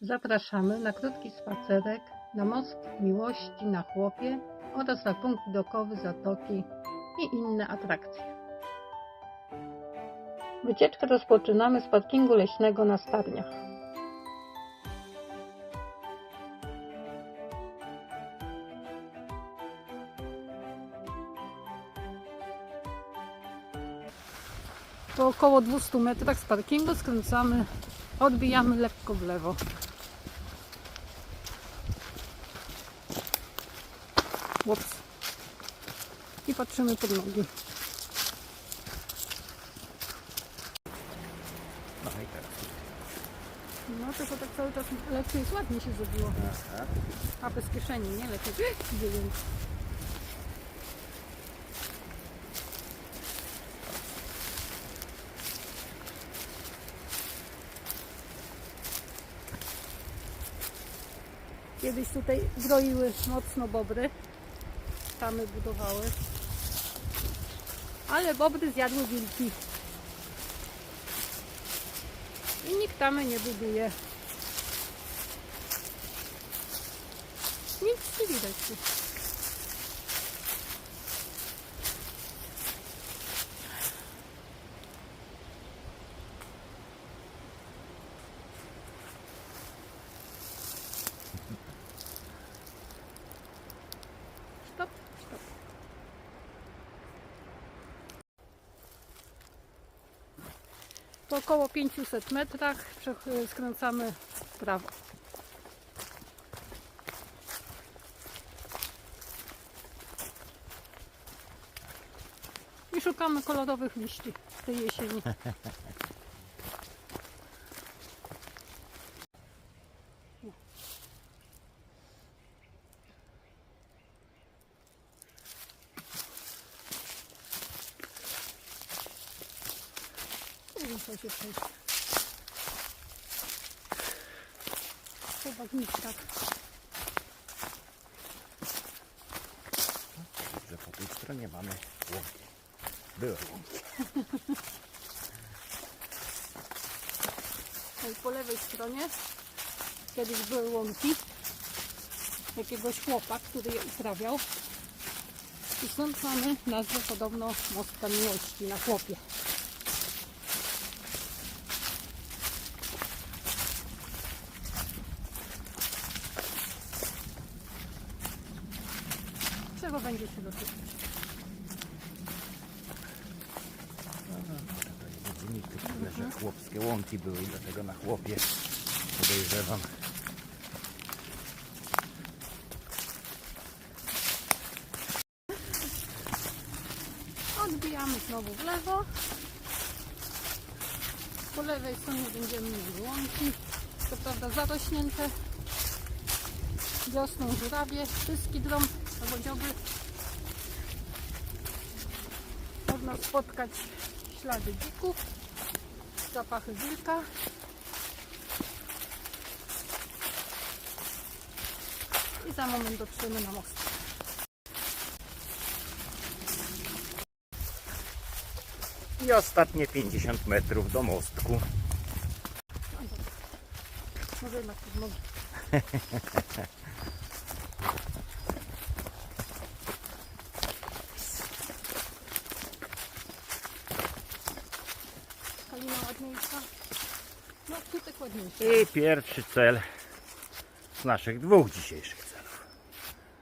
Zapraszamy na krótki spacerek na Most Miłości na Chłopie oraz na punkt widokowy Zatoki i inne atrakcje. Wycieczkę rozpoczynamy z parkingu leśnego na Starniach. Po około 200 metrach z parkingu skręcamy, odbijamy lekko w lewo. Ups. I patrzymy pod nogi. No teraz. No tylko tak cały czas lepiej jest ładnie się zrobiło. A bez kieszeni, nie? Lepiej. Kiedyś tutaj zbroiły mocno bobry. Tamy budowały. Ale bobry zjadły wilki. I nikt tamy nie buduje. Nic nie widać Po około 500 metrach skręcamy w prawo. I szukamy kolorowych liści tej jesieni. się przejść. Chyba nic tak. Po tej stronie mamy łąki. Były łąki. No i po lewej stronie kiedyś były łąki jakiegoś chłopa, który je uprawiał. I stąd mamy nazwę podobno Mostka Miłości na chłopie. Będzie się dotykać? Tyle, że chłopskie łąki były i dlatego na chłopie podejrzewam. Odbijamy znowu w lewo. Po lewej stronie będziemy mieli łąki. Co prawda zarośnięte. Wiosną żurawie, wszystkie drom albo dzioby. Można spotkać ślady dzików, zapachy wilka. I za moment dotrzemy na most. I ostatnie 50 metrów do mostku. Może jednak nogi. Kalina ładniejsza. No, tutaj ładniejsza. I pierwszy cel z naszych dwóch dzisiejszych celów.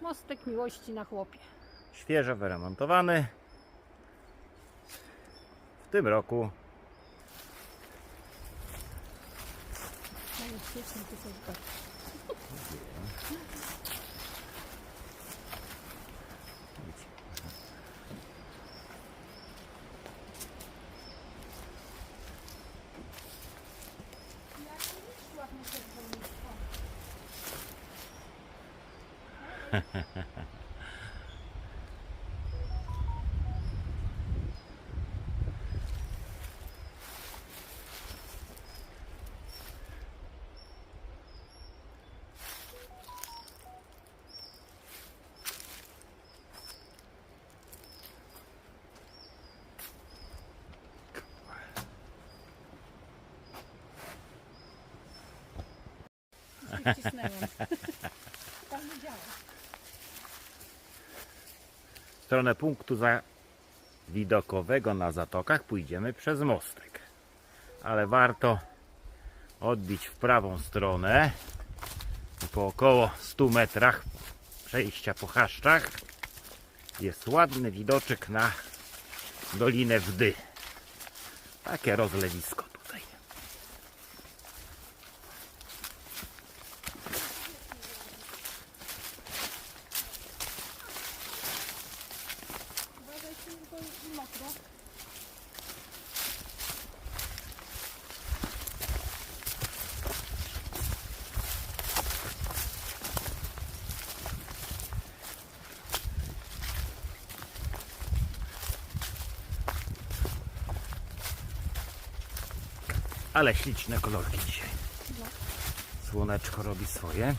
Mostek miłości na chłopie. Świeżo wyremontowany. W tym roku No Tam nie działa. W stronę punktu za widokowego na zatokach pójdziemy przez mostek. Ale warto odbić w prawą stronę po około 100 metrach przejścia po chaszczach jest ładny widoczek na Dolinę Wdy. Takie rozlewisko Ale śliczne kolorki dzisiaj. Słoneczko robi swoje.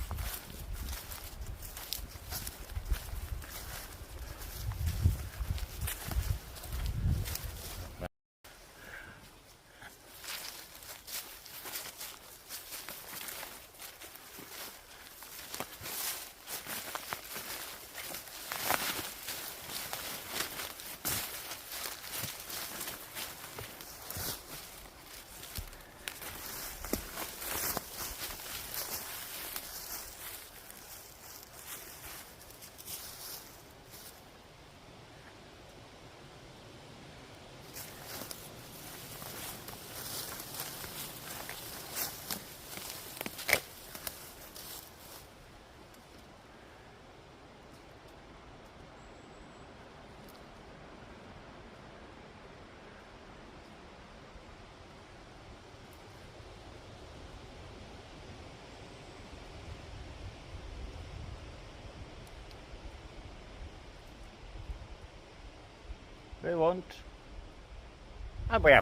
Wyłącz. Albo ja.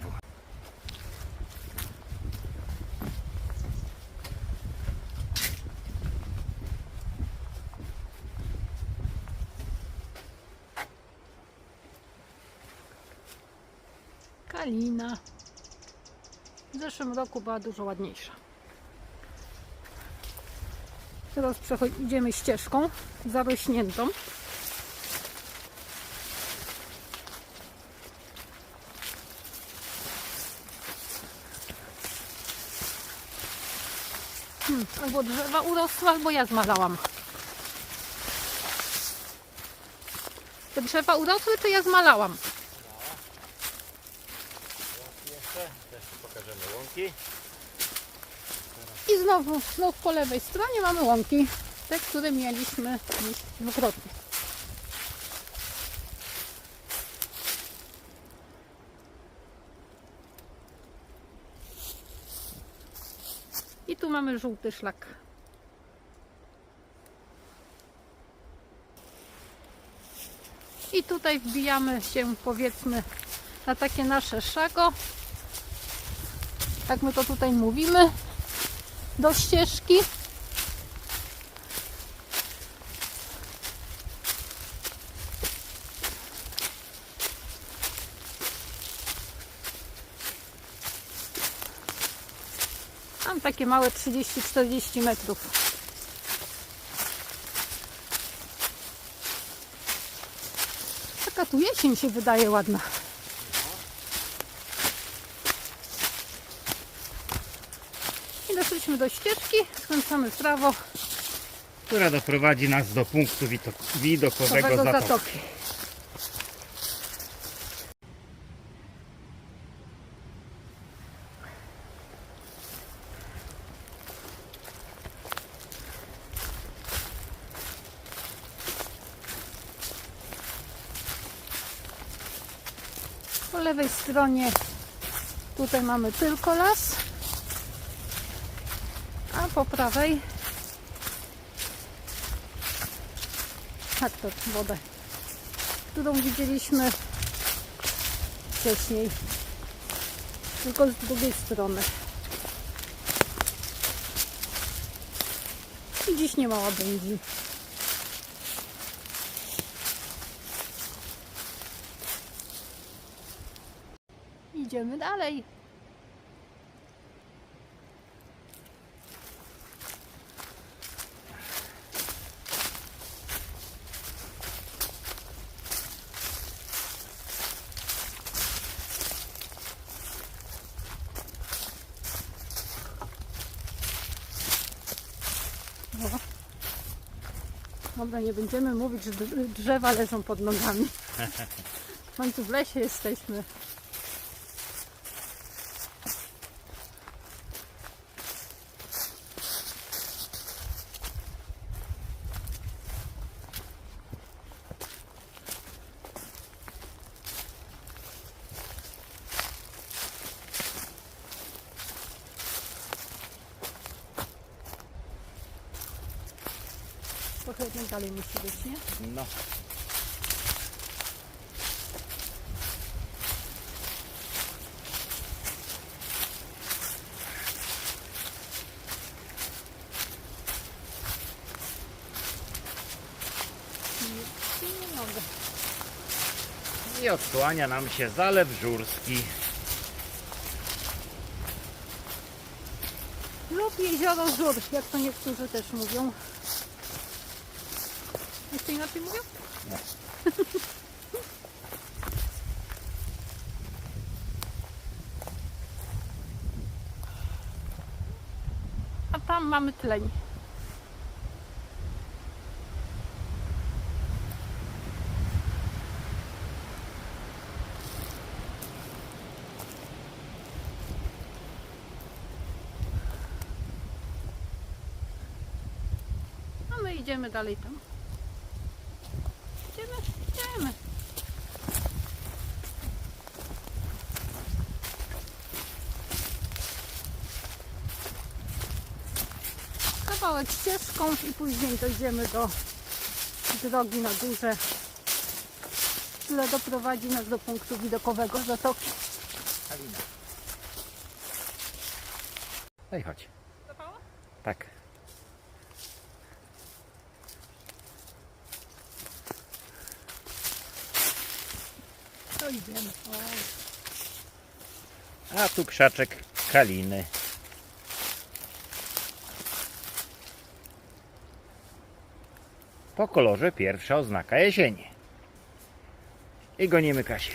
Kalina. W zeszłym roku była dużo ładniejsza. Teraz idziemy ścieżką zarośniętą. Albo drzewa urosły, albo ja zmalałam. Te drzewa urosły, czy ja zmalałam? Pokażemy łąki. I znowu, znów po lewej stronie mamy łąki. Te, które mieliśmy dwukrotnie. Tu mamy żółty szlak. I tutaj wbijamy się powiedzmy na takie nasze szago. Tak my to tutaj mówimy do ścieżki. Takie małe 30-40 metrów. Taka tu jesień się wydaje ładna. I doszliśmy do ścieżki, skręcamy w prawo, Która doprowadzi nas do punktu widok- widokowego nowego zatoku. zatoki. Po lewej stronie tutaj mamy tylko las, a po prawej tak to wodę, którą widzieliśmy wcześniej, tylko z drugiej strony. I dziś nie ma łabędzi. idziemy dalej. No. Dobra, nie będziemy mówić, że drzewa leżą pod nogami. W końcu w lesie jesteśmy. Trochę jednak dalej musi być, nie? No. Nie, nie mogę. I odsłania nam się Zalew Żurski. Lub jezioro Żur, jak to niektórzy też mówią. Jeszcze inaczej mówią? Nie. A tam mamy tleń. Idziemy dalej tam. Idziemy, idziemy. Kawałek ścieżką i później dojdziemy do drogi na górze, która doprowadzi nas do punktu widokowego zatoki. Halina. Daj chodź. Tak. To idziemy. O, A tu krzaczek kaliny. Po kolorze pierwsza oznaka jesieni. I gonimy Kasię.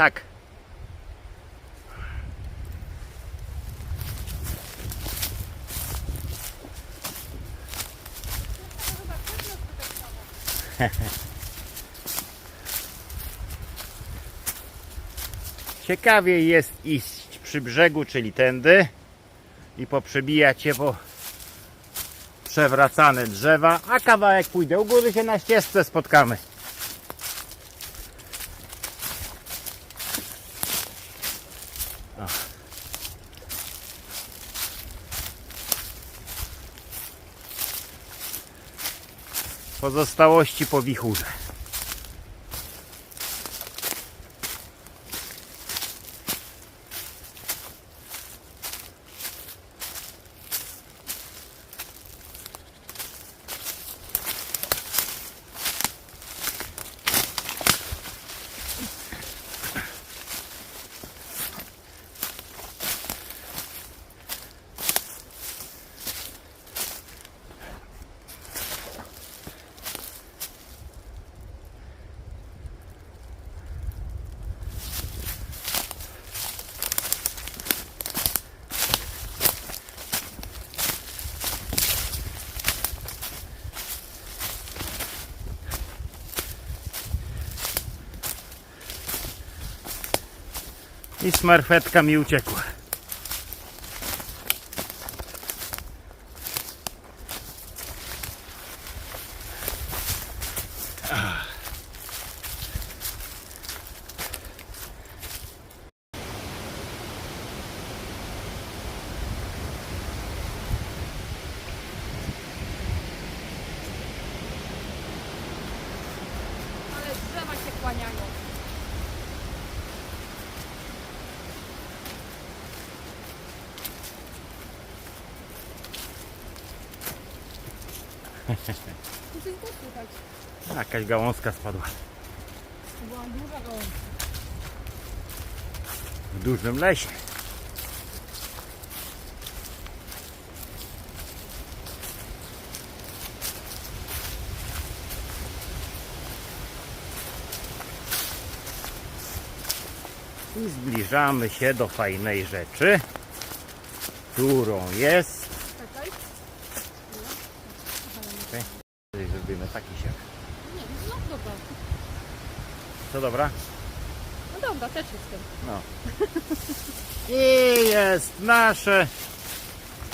Tak. Ciekawiej jest iść przy brzegu, czyli tędy i poprzebijać się po przewracane drzewa, a kawałek pójdę u góry się na ścieżce spotkamy. Pozostałości po wichurze. I smarfetka mi uciekła. Jakaś gałązka spadła. Była duża gałązka. W dużym lesie. I zbliżamy się do fajnej rzeczy, którą jest. Czekaj. Zrobimy taki się. Nie, no dobra. Co dobra? No dobra, też jestem. No. I jest nasze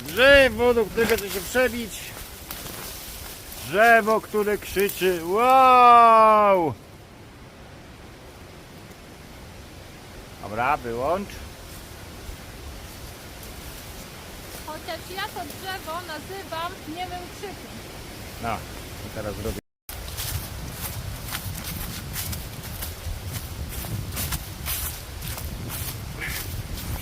drzewo, do którego chce się przebić. Drzewo, które krzyczy wow! Dobra, wyłącz. Chociaż ja to drzewo nazywam niemym krzykiem. No, teraz zrobię.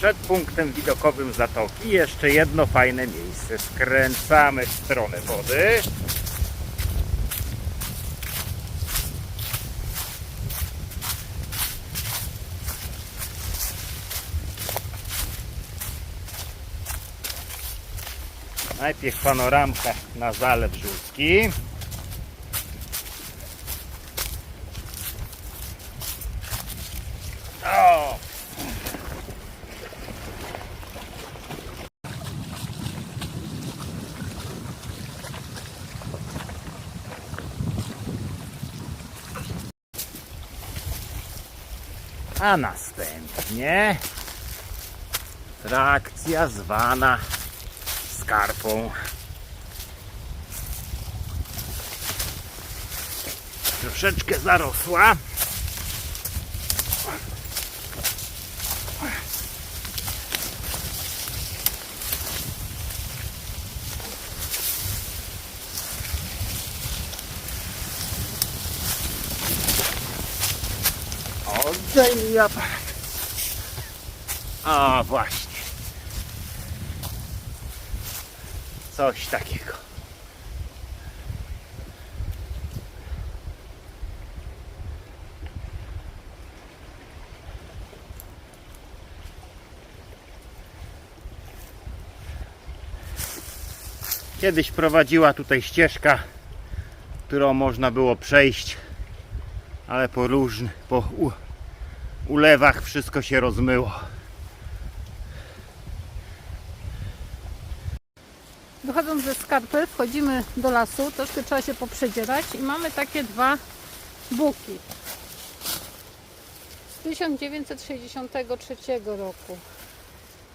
Przed punktem widokowym zatoki jeszcze jedno fajne miejsce. Skręcamy w stronę wody. Najpierw panoramka na Zalew Żółki. O! A następnie reakcja zwana skarpą. Troszeczkę zarosła. Aparat. A właśnie. Coś takiego. Kiedyś prowadziła tutaj ścieżka, którą można było przejść, ale po różnych, po ulewach wszystko się rozmyło. Wychodząc ze skarpy, wchodzimy do lasu, troszkę trzeba się poprzedzierać i mamy takie dwa buki. Z 1963 roku,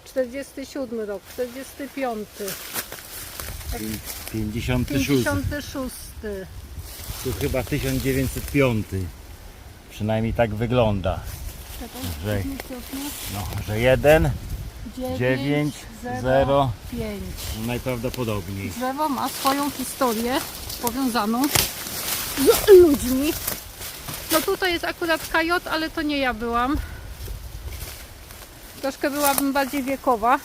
47 rok, 45, 56. 56. Tu chyba 1905. Przynajmniej tak wygląda. Że-. No, że jeden 9, 9, 0, 0. 5. najprawdopodobniej. Drzewo ma swoją historię powiązaną z ludźmi. No tutaj jest akurat kajot, ale to nie ja byłam. Troszkę byłabym bardziej wiekowa.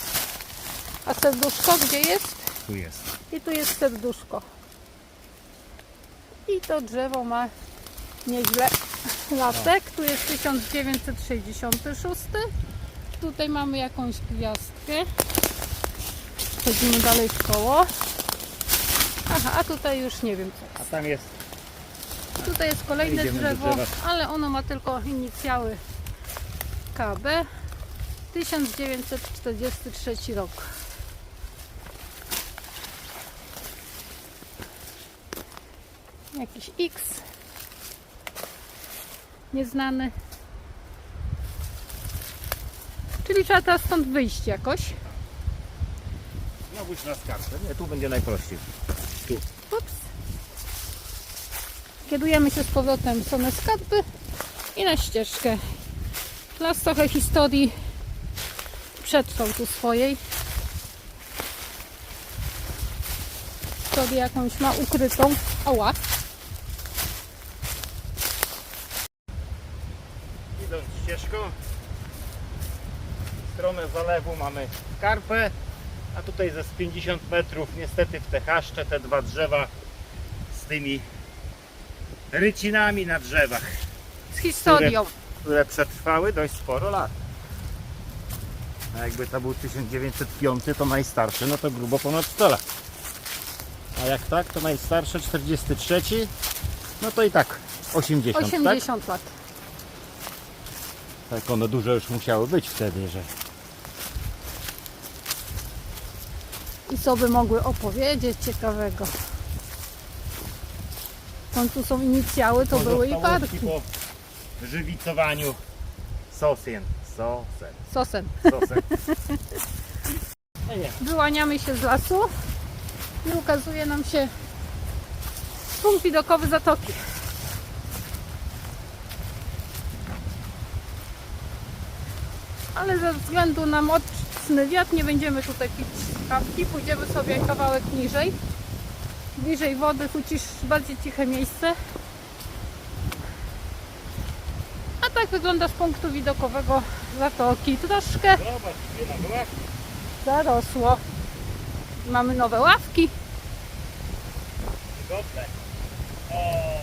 A serduszko gdzie jest? Tu jest. I tu jest serduszko. I to drzewo ma nieźle latek. Tu jest 1966. Tutaj mamy jakąś gwiazdkę. Chodzimy dalej w koło. Aha, a tutaj już nie wiem co. A tam jest Tutaj jest kolejne Idziemy do drzewo, drzewa. ale ono ma tylko inicjały KB. 1943 rok. Jakiś X. Nieznany. Czyli trzeba teraz stąd wyjść jakoś. No na skarpę. Nie, tu będzie najprościej. Tu. Ups. Kierujemy się z powrotem w stronę skarpy i na ścieżkę. Las trochę historii przetrwał tu swojej. Historię jakąś ma ukrytą. Ała. Idąc ścieżką w stronę zalewu mamy skarpę, a tutaj ze z 50 metrów niestety w te chaszcze te dwa drzewa tymi rycinami na drzewach, Z historią. które przetrwały dość sporo lat. A jakby to był 1905, to najstarszy, no to grubo ponad 100 lat. A jak tak, to najstarsze 43, no to i tak 80, tak? 80 lat. Tak one duże już musiały być wtedy, że I co by mogły opowiedzieć ciekawego? Tam tu są inicjały, to były i parki. po żywicowaniu sosien. Sosen. Sosen. Sosen. Wyłaniamy się z lasu i ukazuje nam się punkt widokowy zatoki. Ale ze względu na mocny wiatr nie będziemy tutaj pić kawki. Pójdziemy sobie kawałek niżej. Bliżej wody, chociaż bardziej ciche miejsce. A tak wygląda z punktu widokowego zatoki. Troszkę zarosło. Mamy nowe ławki. Dobre. O!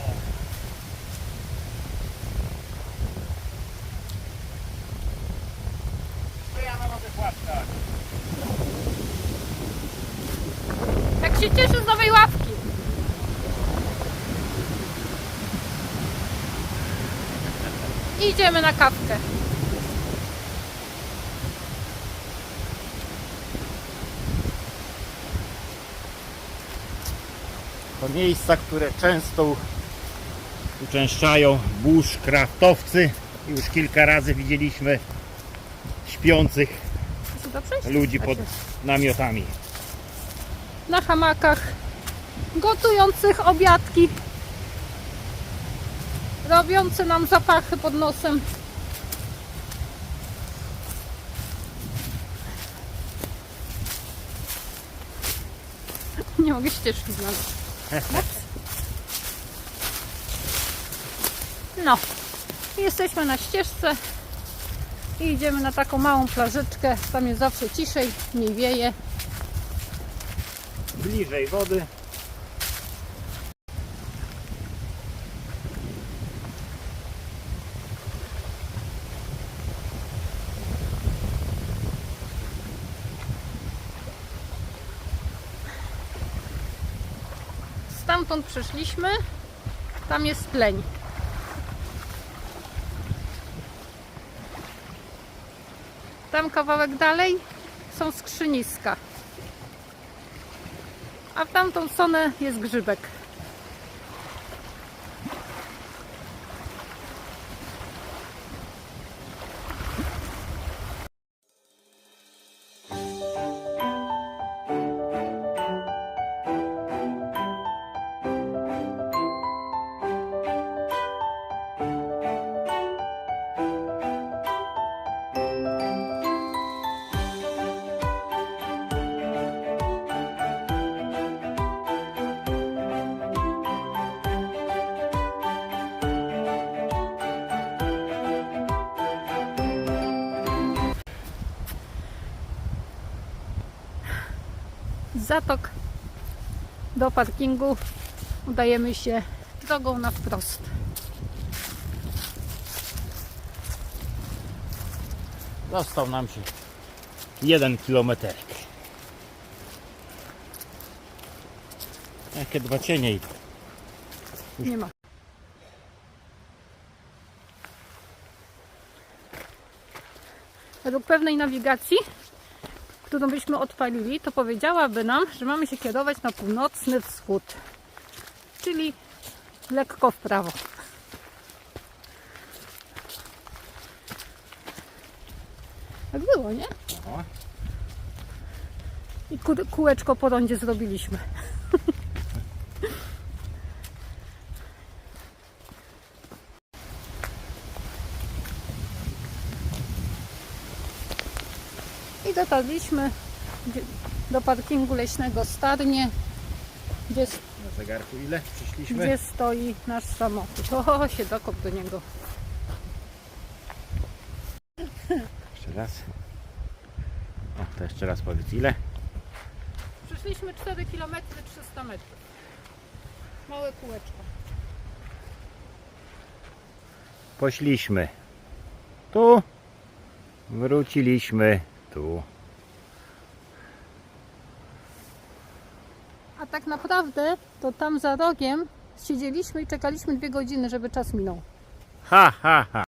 To ja na nowych łapkach. Jak się cieszę z nowej ławki. Idziemy na kawkę. To miejsca, które często uczęszczają bushcraftowcy. Już kilka razy widzieliśmy śpiących ludzi pod namiotami. Na hamakach. Gotujących obiadki. Robiące nam zapachy pod nosem. Nie mogę ścieżki znaleźć. No, jesteśmy na ścieżce i idziemy na taką małą plażyczkę. Tam jest zawsze ciszej, nie wieje. Bliżej wody. Stamtąd przyszliśmy. Tam jest pleń. Tam kawałek dalej są skrzyniska. A w tamtą stronę jest grzybek. Zatok do parkingu udajemy się drogą na wprost. Został nam się jeden kilometerek. Jakie dwa cienie i Nie ma. Według pewnej nawigacji, którą byśmy odpalili, to powiedziałaby nam, że mamy się kierować na północny wschód, czyli lekko w prawo. Tak było, nie? I kółeczko po rondzie zrobiliśmy. I dotarliśmy do parkingu leśnego Starnie, gdzie, na zegarku ile przyszliśmy? gdzie stoi nasz samochód. O, się dokop do niego. Jeszcze raz. O, to jeszcze raz powiedz ile? Przeszliśmy 4 km 300 metrów. Małe kółeczko. Poszliśmy tu, wróciliśmy tu. Tak naprawdę to tam za rogiem siedzieliśmy i czekaliśmy dwie godziny, żeby czas minął. Ha, ha, ha.